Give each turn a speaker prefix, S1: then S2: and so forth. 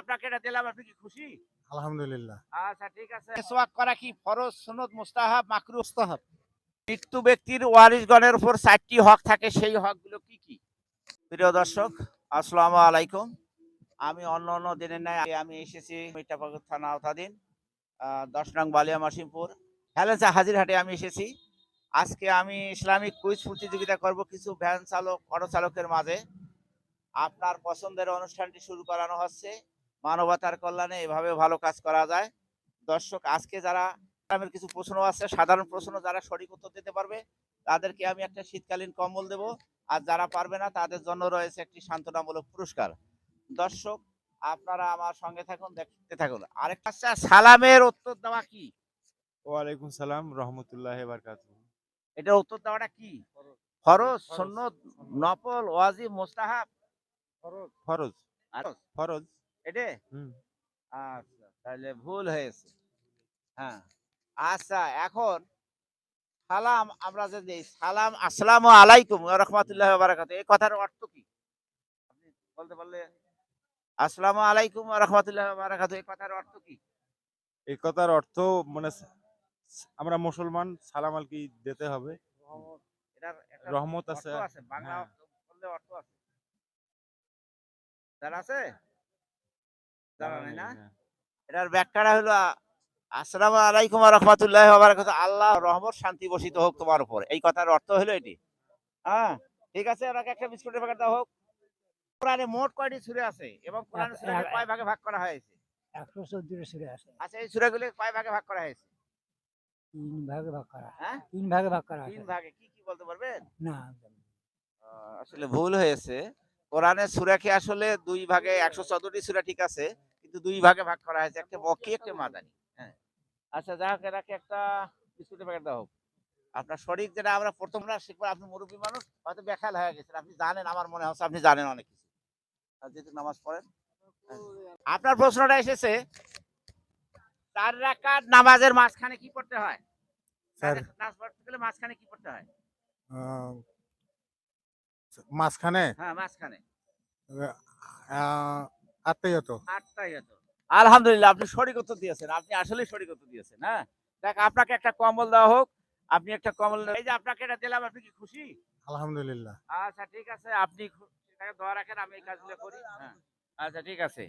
S1: আপনাকে এটা দিলাম আপনি কি খুশি?
S2: আলহামদুলিল্লাহ।
S1: আচ্ছা ঠিক আছে। মিসওয়াক করা কি ফরজ সুন্নত মুস্তাহাব মাকরু? মুস্তাহাব। মৃত্যু ব্যক্তির ওয়ারিসগণের উপর চারটি হক থাকে সেই হকগুলো কি কি? প্রিয় দর্শক আসসালামু আলাইকুম। আমি অন্য অন্য দিনের ন্যায় আমি এসেছি মিঠাপাকুর থানা আওতাধীন আহ, দশ নং বালিয়া মাসিমপুর। হ্যালেন্সা হাজিরহাটে আমি এসেছি। আজকে আমি ইসলামিক কুইজ প্রতিযোগিতা করব কিছু ভ্যান চালক অটো চালকের মাঝে। আপনার পছন্দের অনুষ্ঠানটি শুরু করানো হচ্ছে। মানবতার কল্যাণে এভাবে ভালো কাজ করা যায়। দর্শক আজকে যারা গ্রামের কিছু প্রশ্ন আছে সাধারণ প্রশ্ন যারা সঠিক উত্তর দিতে পারবে তাদেরকে আমি একটা শীতকালীন কম্বল দেব। আর যারা পারবে না তাদের জন্য রয়েছে একটি সান্ত্বনামূলক পুরস্কার। দর্শক আপনারা আমার সঙ্গে থাকুন দেখতে থাকুন। আরেকটা সালামের উত্তর দেওয়া কি?
S2: ওয়ালাইকুম সালাম রহমতুল্লাহ
S1: এটার উত্তর দেওয়াটা কি? ফরজ। সুন্নত নফল ওয়াজিব মোস্তাহাব?
S2: ফরজ।
S1: আর
S2: ফরজ।
S1: এটা? আচ্ছা তাহলে ভুল হয়েছে। হ্যাঁ আচ্ছা এখন সালাম আমরা যে দেই সালাম আসসালামু আলাইকুম রহমতুল্লাহ বারাকাত এই কথার অর্থ কি? আপনি বলতে পারলে আসসালামু আলাইকুম রহমতুল্লাহ বারাকাত এই কথার অর্থ কি?
S2: এই কথার অর্থ মানে আমরা মুসলমান সালাম আলকি দিতে হবে। রহমত আছে
S1: বাংলা। অর্থ আছে। আছে? না। এটার ব্যাখ্যাটা হলো আসসালামু আলাইকুম রহমতুল্লাহ বারাকাত আল্লাহ রহমত শান্তি বসিত হোক তোমার উপর। এই কথার অর্থ হলো এটি। হ্যাঁ ঠিক আছে ওনাকে একটা বিস্কুটের প্যাকেট দেওয়া হোক। কোরআনে মোট কয়টি সূরা আছে এবং সূরাকে
S3: এক-
S1: কয় ভাগে ভাগ করা হয়েছে?
S3: একশো চোদ্দটা সুরে আছে।
S1: আচ্ছা এই সূরাগুলি কয় ভাগে ভাগ করা হয়েছে?
S3: তিন ভাগে ভাগ করা
S1: হ্যাঁ?
S3: তিন ভাগে ভাগ করা
S1: তিন ভাগে কি কি বলতে পারবেন?
S3: না
S1: আসলে ভুল হয়েছে। কোরআনের সূরাকে আসলে দুই ভাগে একশো চোদ্দটি সুরা ঠিক আছে? কিন্তু দুই ভাগে ভাগ করা হয়েছে। একটা মক্কি একটা মাদানি। হ্যাঁ। আচ্ছা যাক এটাকে একটা বিস্কুটের প্যাকেট দেওয়া হোক। আপনার সঠিক যেটা আমরা প্রথম না শিখব আপনি মুরব্বী মানুষ হয়তো বেখাল হয়ে গেছেন। আপনি জানেন আমার মনে হচ্ছে আপনি জানেন অনেক কিছু। যেহেতু নামাজ পড়েন আপনার প্রশ্নটা এসেছে চার রাকাত নামাজের মাঝখানে কি পড়তে হয়?
S2: স্যার।
S1: নামাজ পড়তে গেলে মাঝখানে কি পড়তে হয়?
S2: মাঝখানে?
S1: হ্যাঁ মাঝখানে।
S2: আহ, আত্মীয়ত
S1: আটটাই হতো। আলহামদুলিল্লাহ আপনি সঠিক উত্তর দিয়েছেন। আপনি আসলে সঠিক উত্তর দিয়েছেন হ্যাঁ? দেখ আপনাকে একটা কম্বল দেওয়া হোক আপনি একটা কম্বল এই যে আপনাকে এটা দিলাম আপনি কি খুশি?
S2: আলহামদুলিল্লাহ।
S1: আচ্ছা ঠিক আছে। আপনি দোয়া রাখেন আমি এই কাজগুলো করি হ্যাঁ। আচ্ছা ঠিক আছে।